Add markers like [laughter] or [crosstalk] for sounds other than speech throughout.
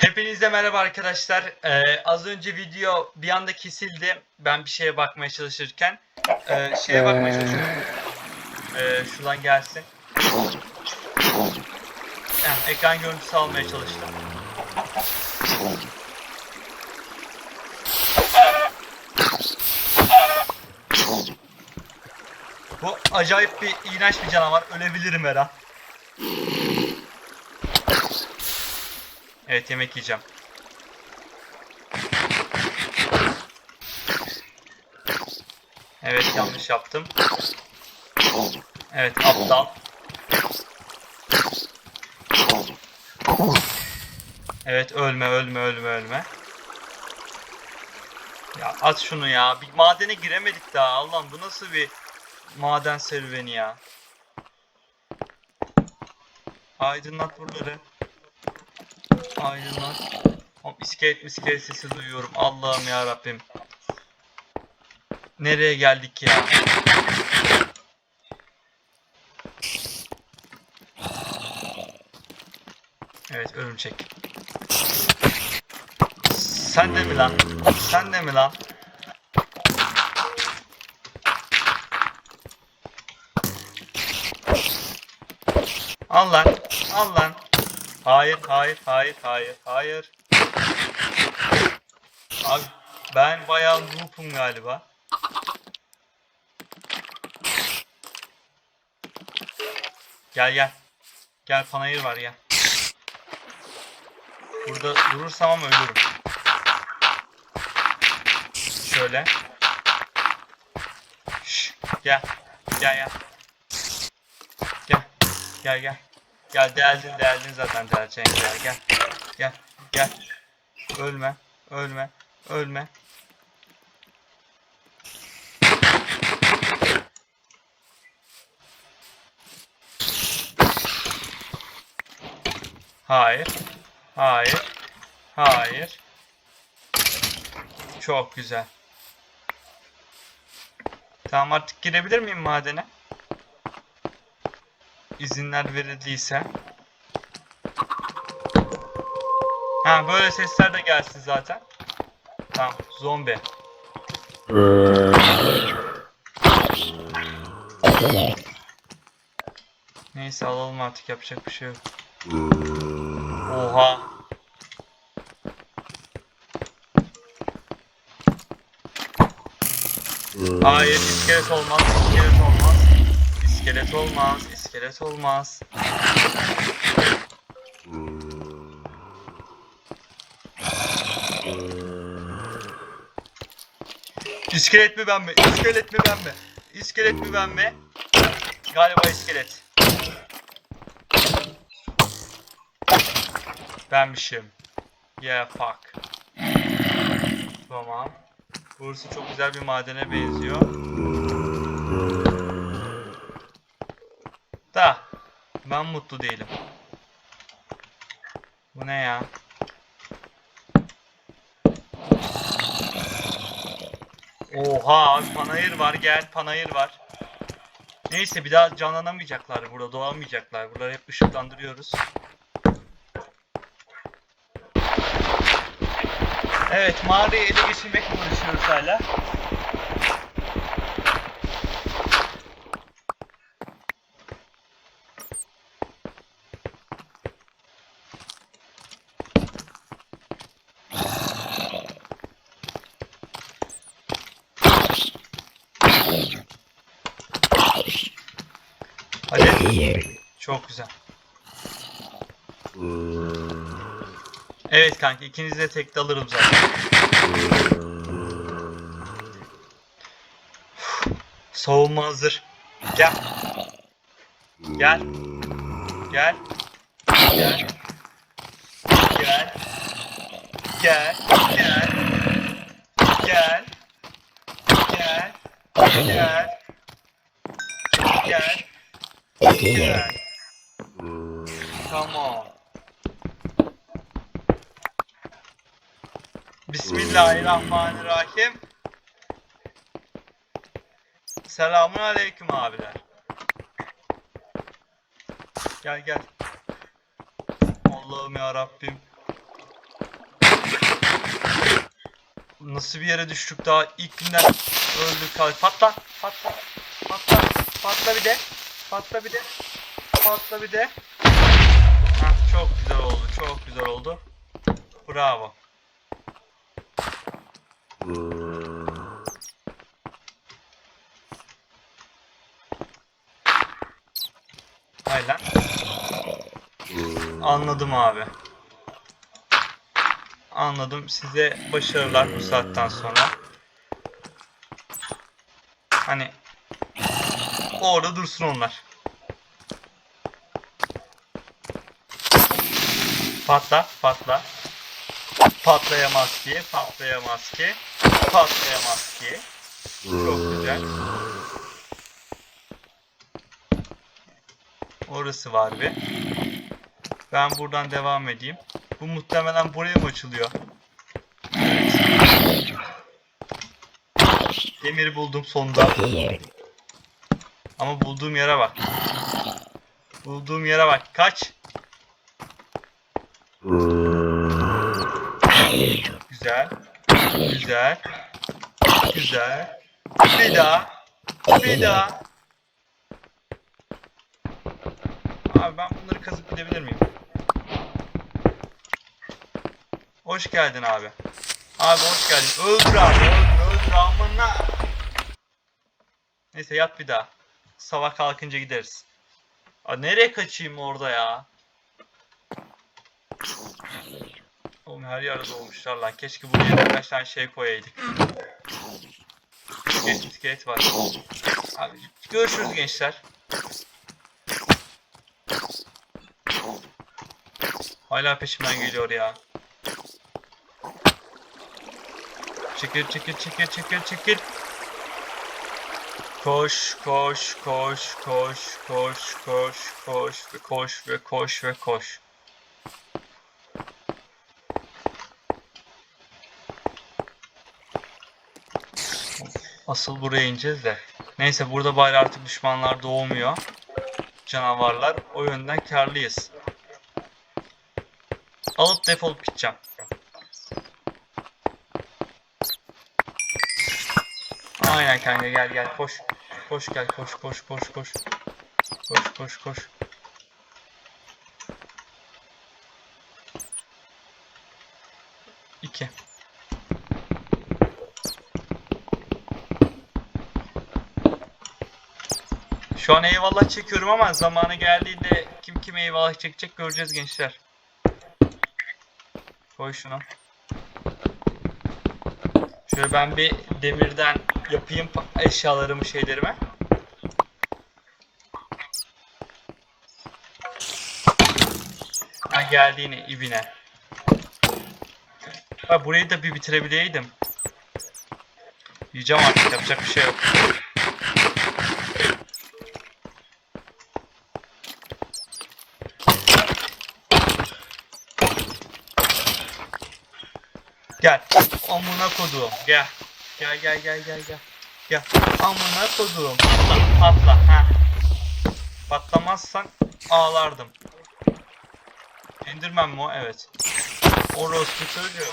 Hepinize merhaba arkadaşlar. Ee, az önce video bir anda kesildi. Ben bir şeye bakmaya çalışırken. Ee, şeye bakmaya çalışıyorum. Ee, gelsin. Heh, ekran görüntüsü almaya çalıştım. Bu acayip bir iğrenç bir canavar. Ölebilirim her an. Evet yemek yiyeceğim. Evet yanlış yaptım. Evet aptal. Evet ölme ölme ölme ölme. Ya at şunu ya. Bir madene giremedik daha. Allah'ım bu nasıl bir maden serüveni ya. Aydınlat buraları. Aydınlat. Hop iskelet miskelet sesi duyuyorum. Allah'ım ya Rabbim. Nereye geldik ya? Evet örümcek. Sen de mi lan? Sen de mi lan? Al lan. Al lan. Hayır, hayır, hayır, hayır, hayır. Abi ben bayağı noob'um galiba. Gel gel. Gel panayır var ya. Burada durursam ölürüm. Şöyle. Şş, gel. Gel gel. Gel. Gel gel. Gel deldin deldin zaten deleceksin gel gel. Gel gel. Ölme. Ölme. Ölme. Hayır. Hayır. Hayır. Çok güzel. Tamam artık girebilir miyim madene? İzinler verildiyse. Ha böyle sesler de gelsin zaten. Tamam zombi. Neyse alalım artık yapacak bir şey yok. Oha. Hayır iskelet olmaz, iskelet olmaz. İskelet olmaz, iskelet olmaz. İskelet mi ben mi? İskelet mi ben mi? İskelet mi ben mi? Galiba iskelet. Benmişim. Yeah fuck. Tamam. Burası çok güzel bir madene benziyor. Ben mutlu değilim. Bu ne ya? Oha panayır var gel panayır var. Neyse bir daha canlanamayacaklar burada doğamayacaklar. Buraları hep ışıklandırıyoruz. Evet mağarayı ele geçirmekle uğraşıyoruz hala. Hadi. Çok güzel. Evet kanka ikinizi de tek de alırım zaten. Savunma hazır. Gel. Gel. Gel. Gel. Gel. Gel. Gel. Gel. Gel. Gel. Gel. Gel. Tamam. Bismillahirrahmanirrahim. Selamun aleyküm abiler. Gel gel. Allah'ım ya Rabbim. Nasıl bir yere düştük daha ilk günden öldük. kal- Patla, patla, patla, patla bir de, patla bir de, patla bir de. Heh, çok güzel oldu, çok güzel oldu. Bravo. Hay lan. Anladım abi. Anladım. Size başarılar bu saatten sonra. Hani orada dursun onlar. Patla, patla. Patlayamaz ki, patlayamaz ki, patlayamaz ki. Çok güzel. Orası var bir. Ben buradan devam edeyim. Bu muhtemelen buraya mı açılıyor? Demiri buldum sonunda. Ama bulduğum yere bak. Bulduğum yere bak. Kaç. Güzel. Güzel. Güzel. Bir daha. Bir daha. Abi ben bunları kazıp gidebilir miyim? Hoş geldin abi. Abi hoş geldin. Öldür abi. Öldür öldür amına. Neyse yat bir daha. Sabah kalkınca gideriz. Aa, nereye kaçayım orada ya? Oğlum her yerde olmuşlar lan. Keşke buraya birkaç tane şey koyaydık. İskelet var. Abi görüşürüz gençler. Hala peşimden geliyor ya. Çekil çekil çekil çekil çekil. Koş koş koş koş koş koş koş ve koş ve koş ve koş. Asıl buraya ineceğiz de. Neyse burada bari artık düşmanlar doğmuyor. Canavarlar. O yönden karlıyız. Alıp defolup gideceğim. Aynen kanka gel gel koş. Koş gel koş koş koş koş. Koş koş koş. İki. Şu an eyvallah çekiyorum ama zamanı geldiğinde kim kime eyvallah çekecek göreceğiz gençler. Koy şunu. Şöyle ben bir demirden yapayım pa- eşyalarımı şeylerime. Ha geldi yine ibine. Ha burayı da bir bitirebileydim. Yiyeceğim artık yapacak bir şey yok. Gel. Amına koduğum. Gel. Gel gel gel gel gel. Gel. Amına koduğum. Patla patla. Ha. Patlamazsan ağlardım. Endirmem mi o? Evet. Orospu çocuğu.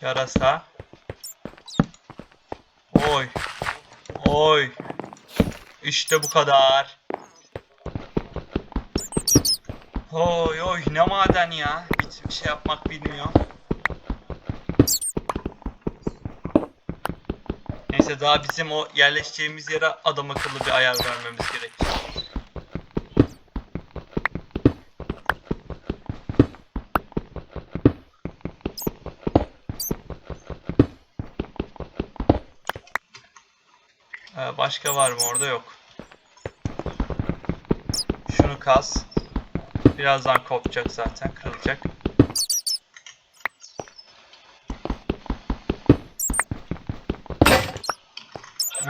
Yarasa. Oy. Oy. İşte bu kadar. Oy oy ne maden ya. Şey yapmak bilmiyor. Neyse daha bizim o yerleşeceğimiz yere adam akıllı bir ayar vermemiz gerek. Ee, başka var mı orada yok. Şunu kaz. Birazdan kopacak zaten, kırılacak.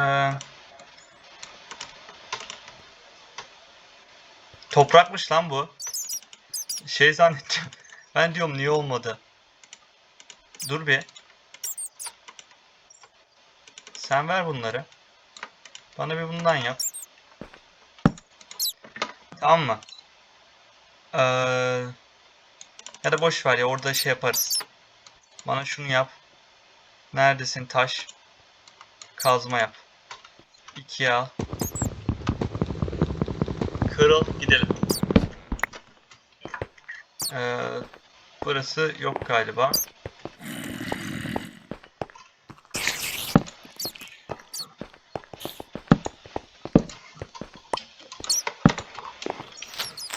Ee, toprakmış lan bu. Şey zannettim. [laughs] Ben diyorum niye olmadı? Dur bir. Sen ver bunları. Bana bir bundan yap. Tamam mı? Ee, Ya da boş ver ya orada şey yaparız. Bana şunu yap. Neredesin taş? Kazma yap. İkiye al. Kırıl gidelim. Ee, burası yok galiba.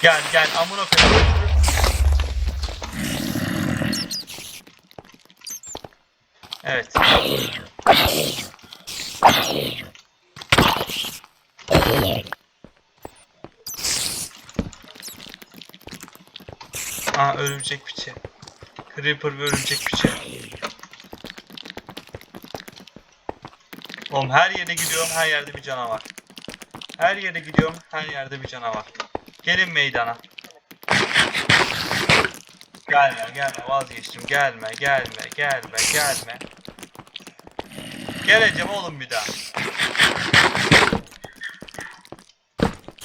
Gel gel amına koyayım. Evet. Aa örümcek piçi. Creeper ve örümcek piçi. Oğlum her yere gidiyorum her yerde bir canavar. Her yere gidiyorum her yerde bir canavar. Gelin meydana. Gelme gelme vazgeçtim gelme gelme gelme gelme. Geleceğim oğlum bir daha.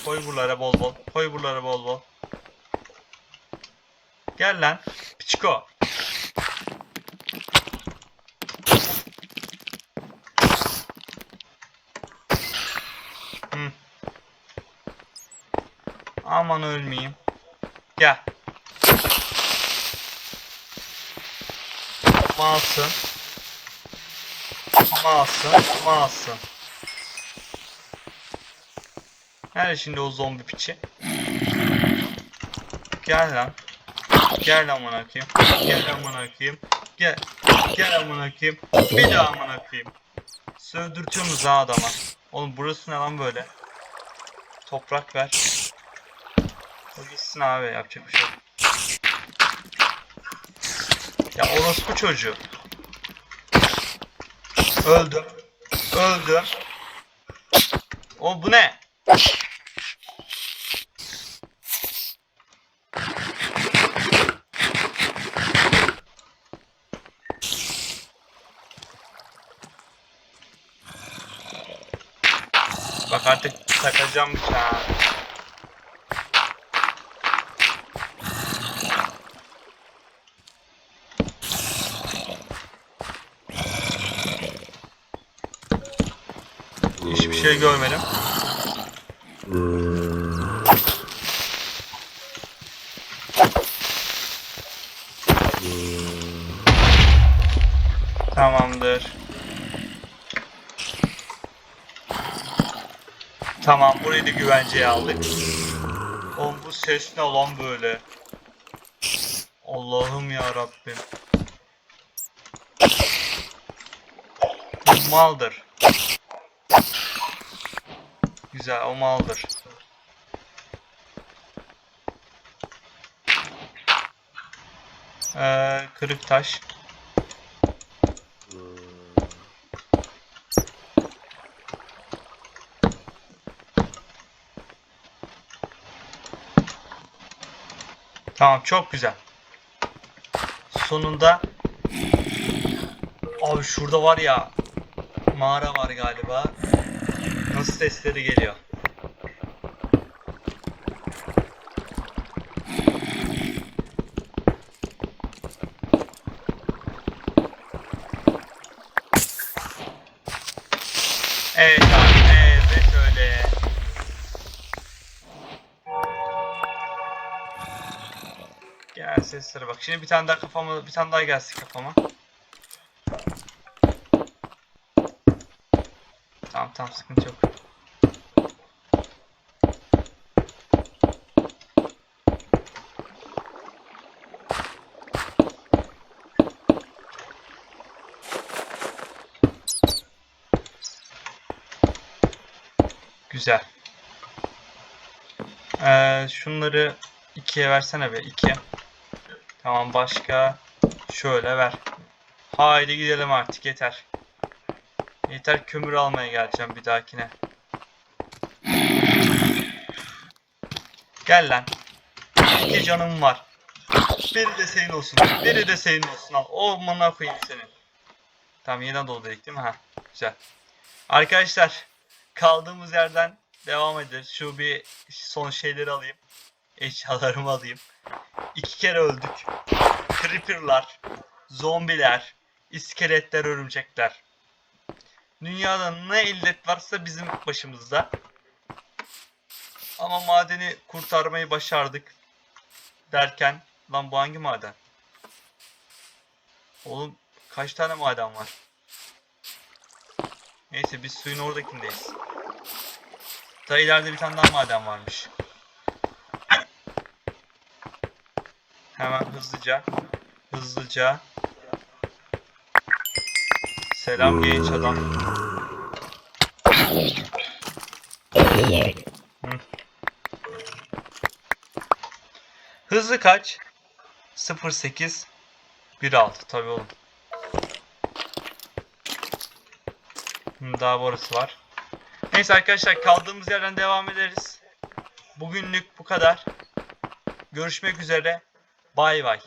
Koy buralara bol bol. Koy buralara bol bol. Gel lan. Piçko. Hı. Aman ölmeyeyim. Gel. Malsın. Malsın. Malsın. Nerede şimdi o zombi piçi? Gel lan. Gel amına koyayım. Gel amına koyayım. Gel. Gel amına koyayım. Bir daha amına koyayım. Sövdürtüyorsunuz ha adama. Oğlum burası ne lan böyle? Toprak ver. O gitsin abi yapacak bir şey yok. Ya orospu çocuğu. Öldüm. Öldüm. O bu ne? Artık takacağım bıçağı. Hiçbir şey görmedim. Tamamdır. Tamam burayı da güvenceye aldık. Oğlum bu ses ne lan böyle? Allah'ım ya Rabbim. Bu maldır. Güzel o maldır. Ee, kırık taş. Tamam çok güzel. Sonunda Abi şurada var ya mağara var galiba. Nasıl sesleri geliyor? Seslere bak. Şimdi bir tane daha kafama, bir tane daha gelsin kafama. Tamam tamam sıkıntı yok. Güzel. Ee, şunları ikiye versene be. iki. Tamam başka. Şöyle ver. Haydi gidelim artık yeter. Yeter kömür almaya geleceğim bir dahakine. Gel lan. İki canım var. Biri de senin olsun. Biri de senin olsun. Al. O mana koyayım senin. Tamam yeniden dolu dedik değil mi? Ha. Güzel. Arkadaşlar kaldığımız yerden devam ederiz. Şu bir son şeyleri alayım. Eşyalarımı alayım. İki kere öldük. Creeper'lar, zombiler, iskeletler, örümcekler. Dünyada ne illet varsa bizim başımızda. Ama madeni kurtarmayı başardık. Derken, lan bu hangi maden? Oğlum kaç tane maden var? Neyse biz suyun oradakindeyiz. Ta ileride bir tane daha maden varmış. Hemen hızlıca. Hızlıca. Selam genç adam. Hı. Hızlı kaç? 08 16 tabii oğlum. Hı, Daha burası var. Neyse arkadaşlar kaldığımız yerden devam ederiz. Bugünlük bu kadar. Görüşmek üzere. Bay bay.